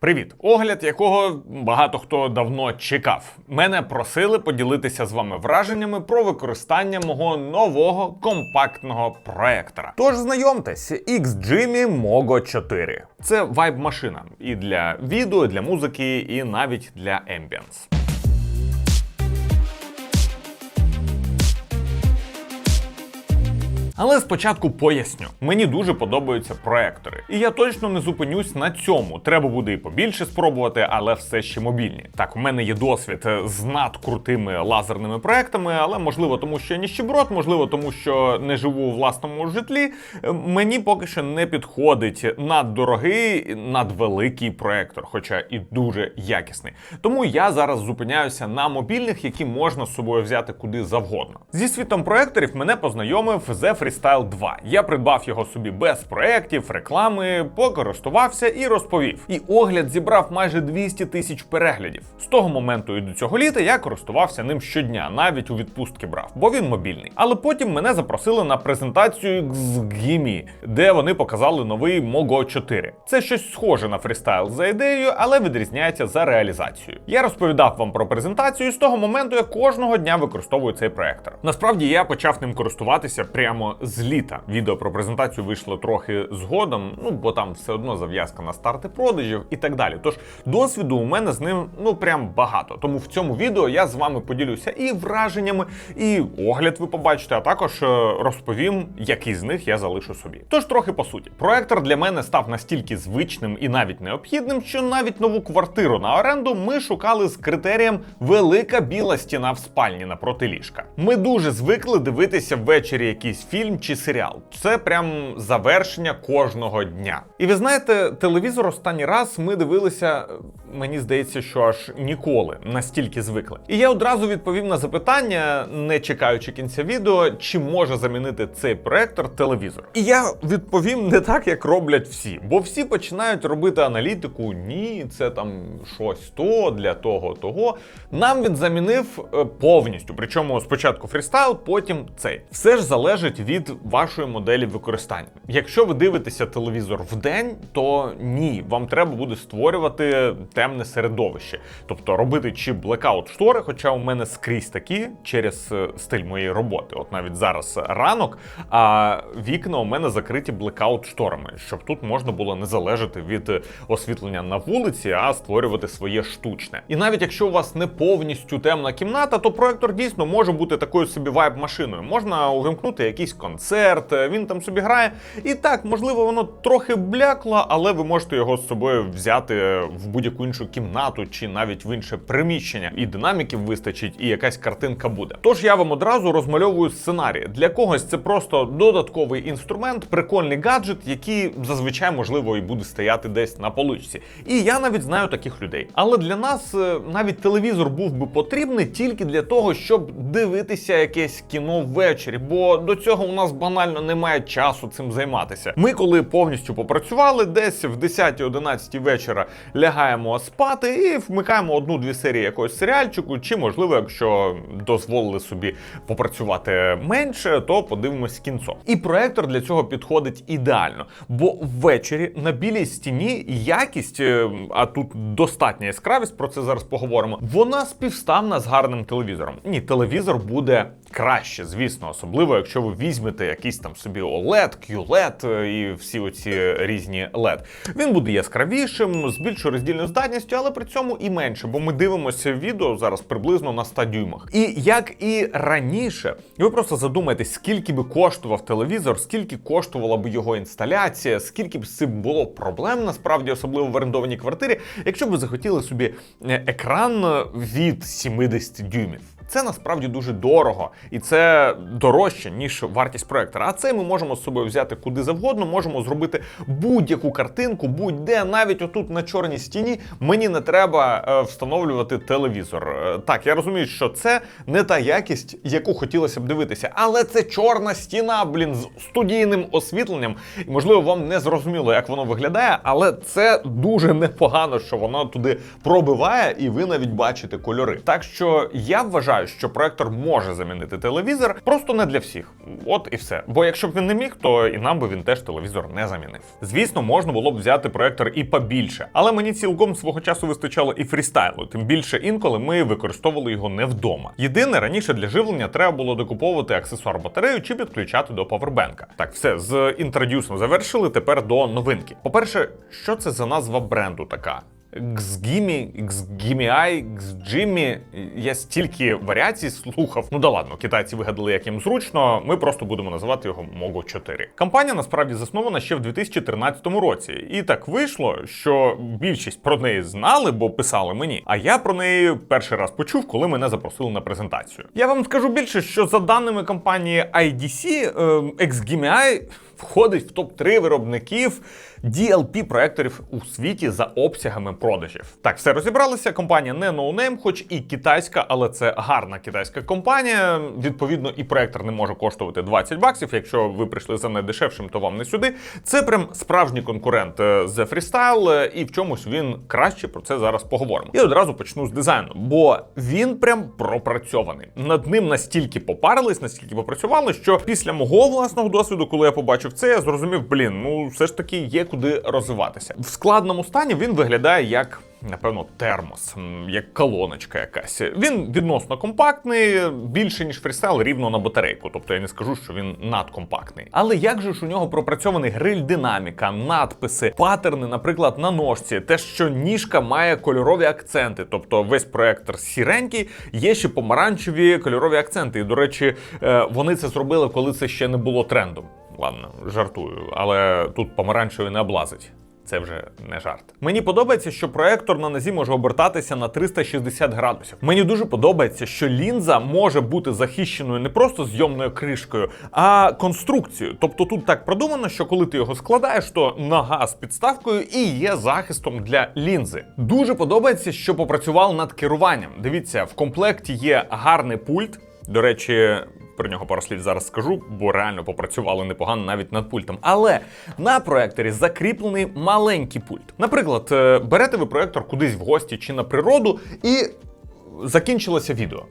Привіт, огляд, якого багато хто давно чекав. Мене просили поділитися з вами враженнями про використання мого нового компактного проектора. Тож знайомтесь, XGIMI Mogo 4. Це вайб-машина і для відео, і для музики, і навіть для Ambience. Але спочатку поясню. Мені дуже подобаються проектори. І я точно не зупинюсь на цьому. Треба буде і побільше спробувати, але все ще мобільні. Так, у мене є досвід е, з надкрутими лазерними проектами, але можливо, тому що я ніщеброд, можливо, тому що не живу у власному житлі. е, Мені поки що не підходить наддорогий, надвеликий проектор, хоча і дуже якісний. Тому я зараз зупиняюся на мобільних, які можна з собою взяти куди завгодно. Зі світом проекторів мене познайомив The Freestyle 2. Я придбав його собі без проєктів, реклами, покористувався і розповів. І огляд зібрав майже 200 тисяч переглядів. З того моменту і до цього літа я користувався ним щодня, навіть у відпустки брав, бо він мобільний. Але потім мене запросили на презентацію XGIMI, де вони показали новий Mogo 4. Це щось схоже на фрістайл за ідеєю, але відрізняється за реалізацією. Я розповідав вам про презентацію і з того моменту я кожного дня використовую цей проектор. Насправді я почав ним користуватися прямо з літа. Відео про презентацію вийшло трохи згодом, ну бо там все одно зав'язка на старти продажів і так далі. Тож досвіду у мене з ним ну прям багато. Тому в цьому відео я з вами поділюся і враженнями, і огляд ви побачите, а також е, розповім, який з них я залишу собі. Тож трохи по суті. Проектор для мене став настільки звичним і навіть необхідним, що навіть нову квартиру на оренду ми шукали з критерієм велика біла стіна в спальні напроти ліжка. Ми дуже звикли дивитися ввечері якийсь фільм чи серіал. Це прям завершення кожного дня. І ви знаєте, телевізор останній раз ми дивилися, мені здається, що аж ніколи настільки звикли. І я одразу відповів на запитання, не чекаючи кінця відео, чи може замінити цей проектор телевізор. І я відповім не так, як роблять всі, бо всі починають робити аналітику. Ні, це там щось то для того, того. Нам він замінив е, повністю. Причому спочатку фрістайл, потім цей. Все ж залежить від вашої моделі використання. Якщо ви дивитеся телевізор в день, то ні, вам треба буде створювати темне середовище, тобто робити чи блекаут штори, хоча у мене скрізь такі через е, стиль моєї роботи. От навіть зараз ранок, а вікна у мене закриті блекаут шторами, щоб тут можна було не залежати від е, освітлення на вулиці, а створювати своє штучне. І навіть якщо у вас не повністю темна кімната, то проектор дійсно може бути такою собі вайб-машиною. Можна увімкнути якийсь концерт, е, він там собі грає. І так, можливо, воно трохи блякло, але ви можете його з собою взяти в будь-яку іншу кімнату чи навіть в інше приміщення. І динаміків вистачить, і якась картинка буде. Тож я вам одразу розмальовую сценарій. Для когось це просто додатковий інструмент, прикольний гаджет, який зазвичай можливо і буде стояти десь на поличці. І я навіть знаю таких людей. Але для нас е, навіть телевізор був би потрібний тільки для того, щоб дивитися якесь кіно ввечері, бо до цього у нас банально немає часу цим займатися. Ми, коли повністю попрацювали, десь в 10-11 вечора лягаємо спати і вмикаємо одну-дві серії якогось серіальчику, чи можливо, якщо дозволили собі попрацювати менше, то подивимось кінцо. І проектор для цього підходить ідеально, бо ввечері на білій стіні якість, е, а тут достатня яскравість, про це зараз поговоримо. Вона співставна з гарним телевізором. Ні, телевізор буде краще, звісно, особливо якщо ви візьмете якийсь там собі OLED, QLED е, і всі оці різні LED. Він буде яскравішим, з більшою роздільною здатністю, але при цьому і менше, бо ми дивимося відео зараз приблизно на 100 дюймах. І як і раніше, ви просто задумаєтесь, скільки би коштував телевізор, скільки коштувала б його інсталяція, скільки б з цим було проблем, насправді, особливо в орендованій квартирі, якщо б ви захотіли собі е, екран від 70 дюймів. Це насправді дуже дорого, і це дорожче, ніж вартість проектора. А це ми можемо з собою взяти куди завгодно, можемо зробити будь-яку картинку, будь-де, навіть отут на чорній стіні. Мені не треба е, встановлювати телевізор. Е, Так, я розумію, що це не та якість, яку хотілося б дивитися, але це чорна стіна, блін, з студійним освітленням. І можливо, вам не зрозуміло, як воно виглядає, але це дуже непогано, що воно туди пробиває, і ви навіть бачите кольори. Так що я вважаю вважаю, що проектор може замінити телевізор, просто не для всіх. От і все. Бо якщо б він не міг, то і нам би він теж телевізор не замінив. Звісно, можна було б взяти проектор і побільше, але мені цілком свого часу вистачало і фрістайлу. Тим більше інколи ми використовували його не вдома. Єдине раніше для живлення треба було докуповувати аксесуар батарею чи підключати до павербенка. Так, все з інтродюсом завершили. Тепер до новинки. По-перше, що це за назва бренду така? Xgimi, Xgimi, Xgimi. Я стільки варіацій слухав. Ну да ладно, китайці вигадали, як їм зручно. Ми просто будемо називати його Mogo 4. Компанія насправді заснована ще в 2013 році. І так вийшло, що більшість про неї знали, бо писали мені. А я про неї перший раз почув, коли мене запросили на презентацію. Я вам скажу більше, що за даними компанії IDC, е, Xgimi входить в топ-3 виробників DLP проекторів у світі за обсягами продажів. Так, все розібралися. Компанія не ноунейм, хоч і китайська, але це гарна китайська компанія. Відповідно, і проектор не може коштувати 20 баксів. Якщо ви прийшли за найдешевшим, то вам не сюди. Це прям справжній конкурент е, The Freestyle, е, і в чомусь він краще про це зараз поговоримо. І одразу почну з дизайну, бо він прям пропрацьований. Над ним настільки попарились, настільки попрацювали, що після мого власного досвіду, коли я побачив це, я зрозумів, блін, ну все ж таки є куди розвиватися. В складному стані він виглядає як. Напевно, термос, як колоночка якась. Він відносно компактний, більше ніж фрістайл, рівно на батарейку. Тобто я не скажу, що він надкомпактний. Але як же ж у нього пропрацьований гриль динаміка, надписи, паттерни, наприклад, на ножці, те, що ніжка має кольорові акценти. Тобто весь проектор сіренький, є ще помаранчеві кольорові акценти. І до речі, е, вони це зробили, коли це ще не було трендом. Ладно, жартую, але тут помаранчевий не облазить. Це вже не жарт. Мені подобається, що проектор на нозі може обертатися на 360 градусів. Мені дуже подобається, що лінза може бути захищеною не просто зйомною кришкою, а конструкцією. Тобто тут так продумано, що коли ти його складаєш, то нога з підставкою і є захистом для лінзи. Дуже подобається, що попрацював над керуванням. Дивіться, в комплекті є гарний пульт. До речі, про нього пару слів зараз скажу, бо реально попрацювали непогано навіть над пультом. Але на проекторі закріплений маленький пульт. Наприклад, е, берете ви проектор кудись в гості чи на природу, і закінчилося відео.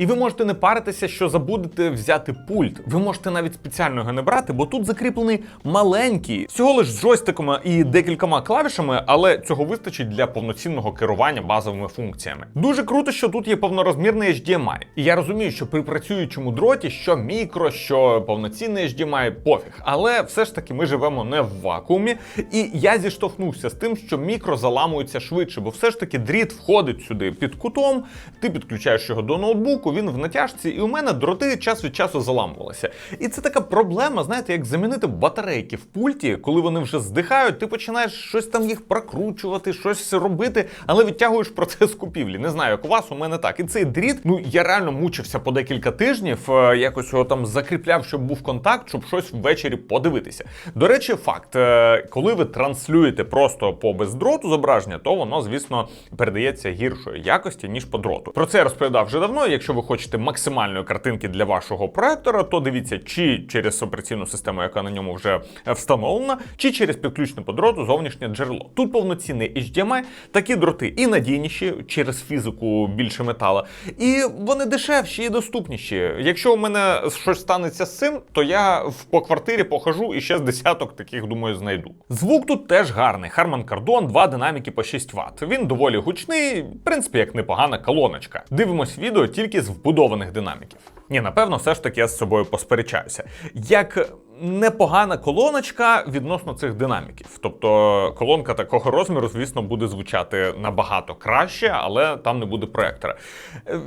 І ви можете не паритися, що забудете взяти пульт. Ви можете навіть спеціально його не брати, бо тут закріплений маленький, всього лиш з джойстиками і декількома клавішами, але цього вистачить для повноцінного керування базовими функціями. Дуже круто, що тут є повнорозмірний HDMI. І я розумію, що при працюючому дроті, що мікро, що повноцінний HDMI, пофіг. Але все ж таки ми живемо не в вакуумі. І я зіштовхнувся з тим, що мікро заламується швидше, бо все ж таки дріт входить сюди під кутом, ти підключаєш його до ноутбуку, він в натяжці, і у мене дроти час від часу заламувалися. І це така проблема, знаєте, як замінити батарейки в пульті, коли вони вже здихають, ти починаєш щось там їх прокручувати, щось робити, але відтягуєш процес купівлі. Не знаю, як у вас, у мене так. І цей дріт, ну я реально мучився по декілька тижнів, е, якось його там закріпляв, щоб був контакт, щоб щось ввечері подивитися. До речі, факт, е, коли ви транслюєте просто по бездроту зображення, то воно, звісно, передається гіршої якості, ніж по дроту. Про це я розповідав вже давно. Якщо ви хочете максимальної картинки для вашого проектора, то дивіться, чи через операційну систему, яка на ньому вже встановлена, чи через підключене по зовнішнє джерело. Тут повноцінний HDMI, такі дроти і надійніші через фізику більше метала, і вони дешевші і доступніші. Якщо у мене щось станеться з цим, то я по квартирі похожу і ще з десяток таких, думаю, знайду. Звук тут теж гарний. Harman Kardon, два динаміки по 6 Вт. Він доволі гучний, в принципі, як непогана колоночка. Дивимось відео тільки з вбудованих динаміків. Ні, напевно, все ж таки я з собою посперечаюся. Як непогана колоночка відносно цих динаміків. Тобто колонка такого розміру, звісно, буде звучати набагато краще, але там не буде проектора.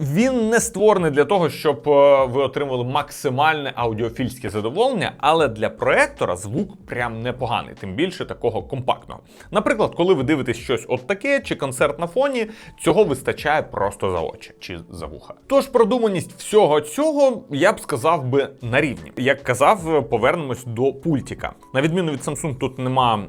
Він не створений для того, щоб е, ви отримали максимальне аудіофільське задоволення, але для проектора звук прям непоганий, тим більше такого компактного. Наприклад, коли ви дивитесь щось от таке чи концерт на фоні, цього вистачає просто за очі чи за вуха. Тож продуманість всього цього я б сказав би на рівні. Як казав, повернемо повернемось до пультика. На відміну від Samsung, тут нема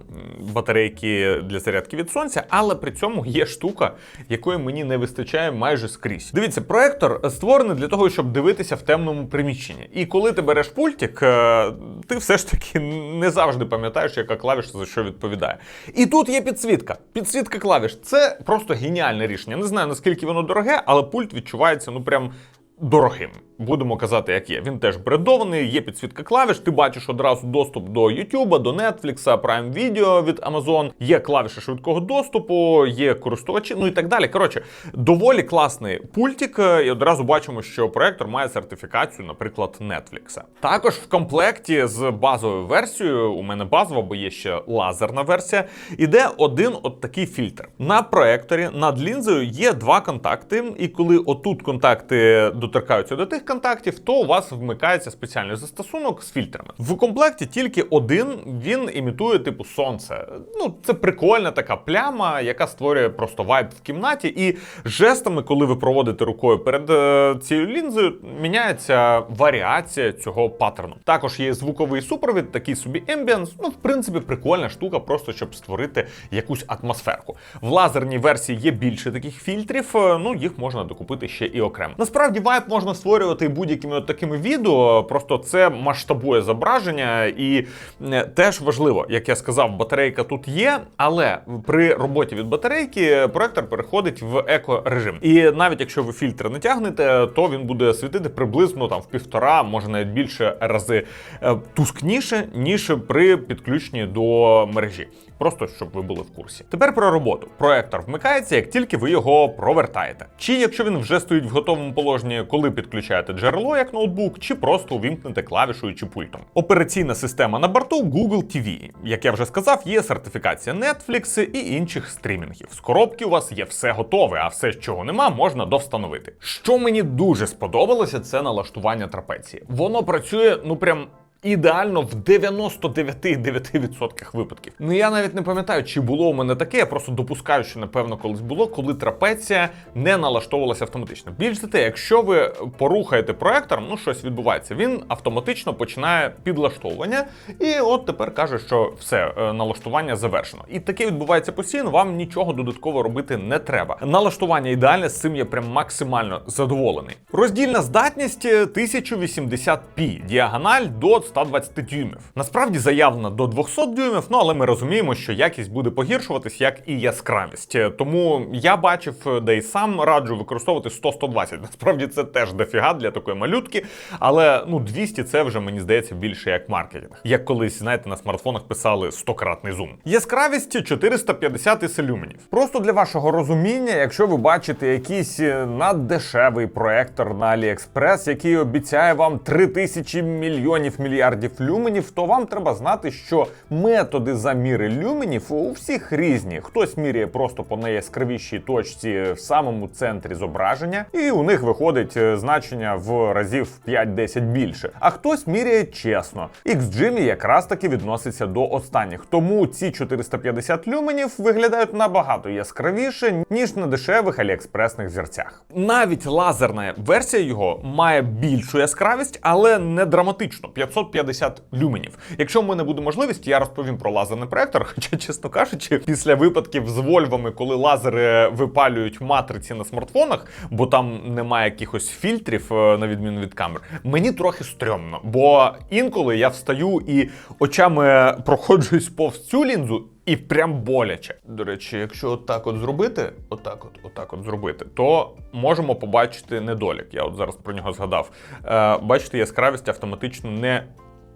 батарейки для зарядки від сонця, але при цьому є штука, якої мені не вистачає майже скрізь. Дивіться, проектор створений для того, щоб дивитися в темному приміщенні. І коли ти береш пультик, е, ти все ж таки не завжди пам'ятаєш, яка клавіша за що відповідає. І тут є підсвітка. Підсвітка клавіш це просто геніальне рішення. Не знаю наскільки воно дороге, але пульт відчувається ну прям дорогим. Будемо казати, як є. Він теж брендований, є підсвітка клавіш. Ти бачиш одразу доступ до YouTube, до Netflix, Prime Video від Amazon, є клавіші швидкого доступу, є користувачі, ну і так далі. Коротше, доволі класний пультик. І одразу бачимо, що проектор має сертифікацію, наприклад, Netflix. Також в комплекті з базовою версією, у мене базова, бо є ще лазерна версія, іде один от такий фільтр. На проекторі над лінзою є два контакти, і коли отут контакти доторкаються до тих контактів, то у вас вмикається спеціальний застосунок з фільтрами. В комплекті тільки один він імітує типу сонце. Ну, це прикольна така пляма, яка створює просто вайб в кімнаті. І жестами, коли ви проводите рукою перед е, цією лінзою, міняється варіація цього паттерну. Також є звуковий супровід, такий собі ембіанс. Ну, в принципі, прикольна штука, просто щоб створити якусь атмосферку. В лазерній версії є більше таких фільтрів, е, ну їх можна докупити ще і окремо. Насправді вайб можна створювати будь-якими такими відео, просто це масштабує зображення, і теж важливо, як я сказав, батарейка тут є, але при роботі від батарейки проектор переходить в еко-режим. І навіть якщо ви фільтр не тягнете, то він буде світити приблизно там в півтора, може навіть більше рази е, тускніше, ніж при підключенні до мережі. Просто щоб ви були в курсі. Тепер про роботу. Проектор вмикається, як тільки ви його провертаєте. Чи якщо він вже стоїть в готовому положенні, коли підключаєте джерело як ноутбук, чи просто увімкнете клавішою чи пультом. Операційна система на борту Google TV. Як я вже сказав, є сертифікація Netflix і інших стрімінгів. З коробки у вас є все готове, а все, чого нема, можна довстановити. Що мені дуже сподобалося, це налаштування трапеції. Воно працює, ну прям. Ідеально в 99,9% випадків. Ну я навіть не пам'ятаю, чи було у мене таке. Я просто допускаю, що напевно колись було, коли трапеція не налаштовувалася автоматично. Більш за те, якщо ви порухаєте проектором, ну щось відбувається, він автоматично починає підлаштовування, і от тепер каже, що все е, налаштування завершено. І таке відбувається постійно. Вам нічого додатково робити не треба. Налаштування ідеальне, з цим я прям максимально задоволений. Роздільна здатність е, 1080p, діагональ до 120 дюймів. Насправді заявлено до 200 дюймів, ну але ми розуміємо, що якість буде погіршуватись, як і яскравість. Тому я бачив, де й сам раджу використовувати 100-120. Насправді це теж дофіга для такої малютки, але ну 200 це вже мені здається більше як маркетинг. Як колись, знаєте, на смартфонах писали 100-кратний зум. Яскравість 450 люменів. Просто для вашого розуміння, якщо ви бачите якийсь е, наддешевий проектор на AliExpress, який обіцяє вам 3000 мільйонів мільярдів люменів, то вам треба знати, що методи заміри люменів у всіх різні. Хтось міряє просто по найяскравішій точці в самому центрі зображення, і у них виходить е, значення в разів 5-10 більше. А хтось міряє чесно. XGIMI якраз таки відноситься до останніх. Тому ці 450 люменів виглядають набагато яскравіше, ніж на дешевих аліекспресних зірцях. Навіть лазерна версія його має більшу яскравість, але не драматично 550 люменів. Якщо в мене буде можливість, я розповім про лазерний проектор. Хоча, чесно кажучи, після випадків з Вольвами, коли лазери випалюють матриці на смартфонах, бо там немає якихось фільтрів, е, на відміну від камер, мені трохи стрьомно. Бо інколи я встаю і очами проходжусь повз цю лінзу. І прям боляче. До речі, якщо отак от зробити, отак от, отак от зробити, то можемо побачити недолік. Я от зараз про нього згадав. Е, бачите, яскравість автоматично не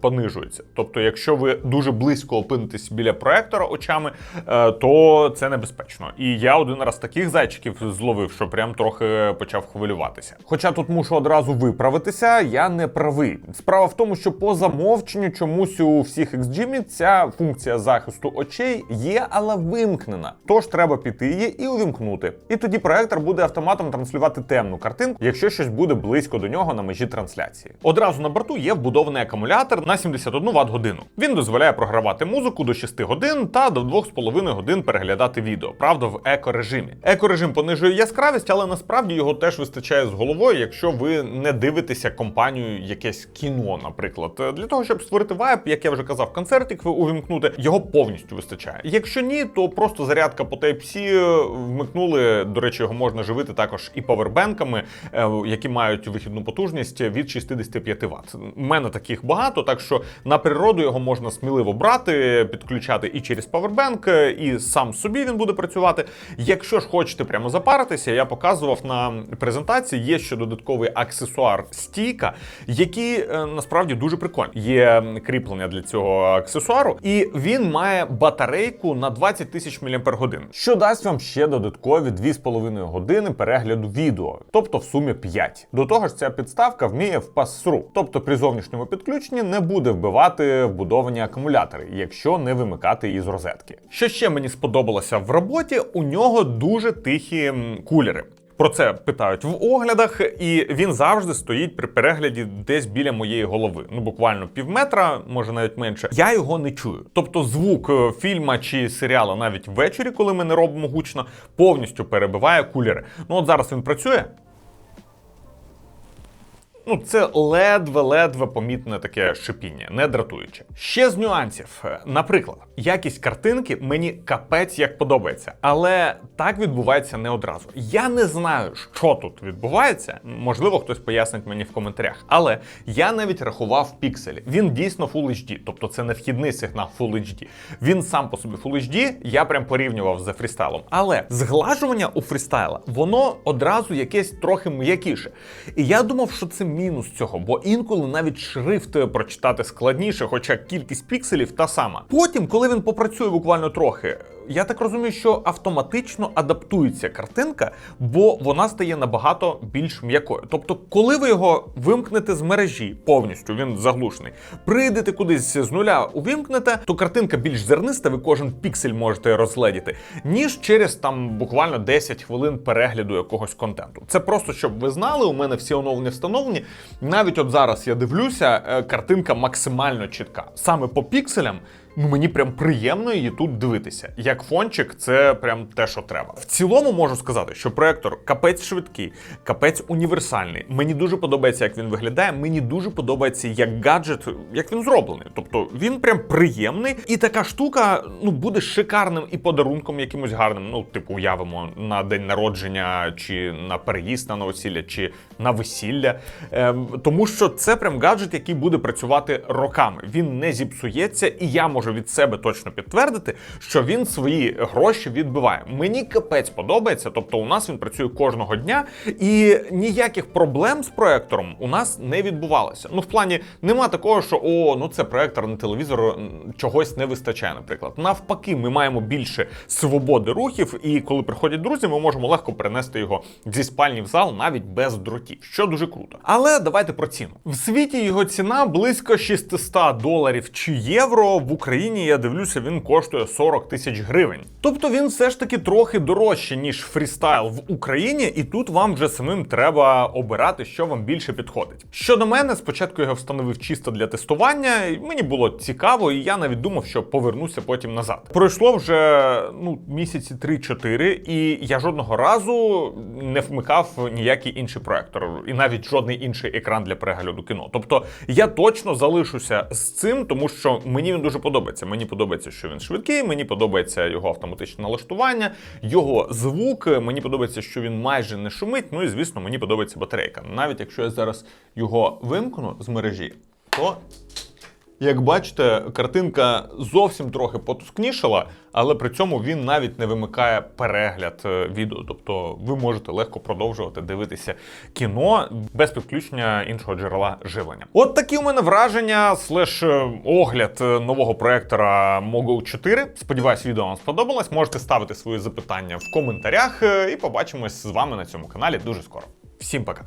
понижується. Тобто, якщо ви дуже близько опинитесь біля проектора очами, е, то це небезпечно. І я один раз таких зайчиків зловив, що прям трохи почав хвилюватися. Хоча тут мушу одразу виправитися, я не правий. Справа в тому, що по замовченню чомусь у всіх XGIMI ця функція захисту очей є, але вимкнена. Тож треба піти її і увімкнути. І тоді проектор буде автоматом транслювати темну картинку, якщо щось буде близько до нього на межі трансляції. Одразу на борту є вбудований акумулятор на 71 Вт годину. Він дозволяє програвати музику до 6 годин та до 2,5 годин переглядати відео. Правда, в еко-режимі. Еко-режим понижує яскравість, але насправді його теж вистачає з головою, якщо ви не дивитеся компанію якесь кіно, наприклад. Для того, щоб створити вайб, як я вже казав, концертик ви увімкнути, його повністю вистачає. Якщо ні, то просто зарядка по Type-C вмикнули. До речі, його можна живити також і павербенками, е, які мають вихідну потужність від 65 Вт. У мене таких багато, так що на природу його можна сміливо брати, підключати і через павербенк, і сам собі він буде працювати. Якщо ж хочете прямо запаритися, я показував на презентації. Є ще додатковий аксесуар стійка, які е, насправді дуже прикольні. Є кріплення для цього аксесуару, і він має батарейку на 20 тисяч мАч, що дасть вам ще додаткові 2,5 години перегляду відео, тобто в сумі 5. До того ж, ця підставка вміє в пас-through, тобто при зовнішньому підключенні не буде вбивати вбудовані акумулятори, якщо не вимикати із розетки. Що ще мені сподобалося в роботі, у нього дуже тихі кулери. Про це питають в оглядах, і він завжди стоїть при перегляді десь біля моєї голови. Ну буквально пів метра, може навіть менше. Я його не чую. Тобто, звук е, фільма чи серіалу навіть ввечері, коли ми не робимо гучно, повністю перебиває кулери. Ну от зараз він працює. Ну, це ледве-ледве помітне таке шипіння, не дратуюче. Ще з нюансів, Е, наприклад, якість картинки мені капець як подобається, але так відбувається не одразу. Я не знаю, що тут відбувається. Можливо, хтось пояснить мені в коментарях. Але я навіть рахував пікселі. Він дійсно Full HD, тобто це не вхідний сигнал Full HD. Він сам по собі Full HD, я прям порівнював з фрістайлом. Але зглажування у фрістайла, воно одразу якесь трохи м'якіше. І я думав, що це мінус цього, бо інколи навіть шрифт прочитати складніше, хоча кількість пікселів та сама. Потім, коли він попрацює буквально трохи, я так розумію, що автоматично адаптується картинка, бо вона стає набагато більш м'якою. Тобто, коли ви його вимкнете з мережі повністю, він заглушений, прийдете кудись з нуля, увімкнете, то картинка більш зерниста, ви кожен піксель можете розгледіти, ніж через там буквально 10 хвилин перегляду якогось контенту. Це просто щоб ви знали, у мене всі оновлення встановлені. Навіть от зараз я дивлюся, е, картинка максимально чітка. Саме по пікселям. Ну, мені прям приємно її тут дивитися. Як фончик, це прям те, що треба. В цілому можу сказати, що проектор капець швидкий, капець універсальний. Мені дуже подобається, як він виглядає. Мені дуже подобається як гаджет, як він зроблений. Тобто він прям приємний, і така штука ну буде шикарним і подарунком якимось гарним. Ну, типу, уявимо на день народження, чи на переїзд на новосілля, чи на весілля. Ем, тому що це прям гаджет, який буде працювати роками. Він не зіпсується, і я можу від себе точно підтвердити, що він свої гроші відбиває. Мені капець подобається, тобто у нас він працює кожного дня, і ніяких проблем з проектором у нас не відбувалося. Ну, в плані нема такого, що о, ну це проектор на телевізор м, чогось не вистачає. Наприклад, навпаки, ми маємо більше свободи рухів, і коли приходять друзі, ми можемо легко перенести його зі спальні в зал навіть без дротів, що дуже круто. Але давайте про ціну. В світі його ціна близько 600 доларів чи євро. В Україні я дивлюся, він коштує 40 тисяч гривень. Тобто він все ж таки трохи дорожче, ніж фрістайл в Україні, і тут вам вже самим треба обирати, що вам більше підходить. Щодо мене, спочатку його встановив чисто для тестування, і мені було цікаво, і я навіть думав, що повернуся потім назад. Пройшло вже ну місяці 3-4, і я жодного разу не вмикав ніякий інший проектор, і навіть жодний інший екран для перегляду кіно. Тобто я точно залишуся з цим, тому що мені він дуже подобається. Мені подобається, що він швидкий, мені подобається його автоматичне налаштування, його звук. Мені подобається, що він майже не шумить. Ну і звісно, мені подобається батарейка. Навіть якщо я зараз його вимкну з мережі, то. Як бачите, картинка зовсім трохи потускнішала, але при цьому він навіть не вимикає перегляд е, відео. Тобто ви можете легко продовжувати дивитися кіно без підключення іншого джерела живлення. От такі у мене враження, слеш е, огляд е, нового проектора Mogo 4. Сподіваюсь, відео вам сподобалось. Можете ставити свої запитання в коментарях і побачимось з вами на цьому каналі дуже скоро. Всім пока!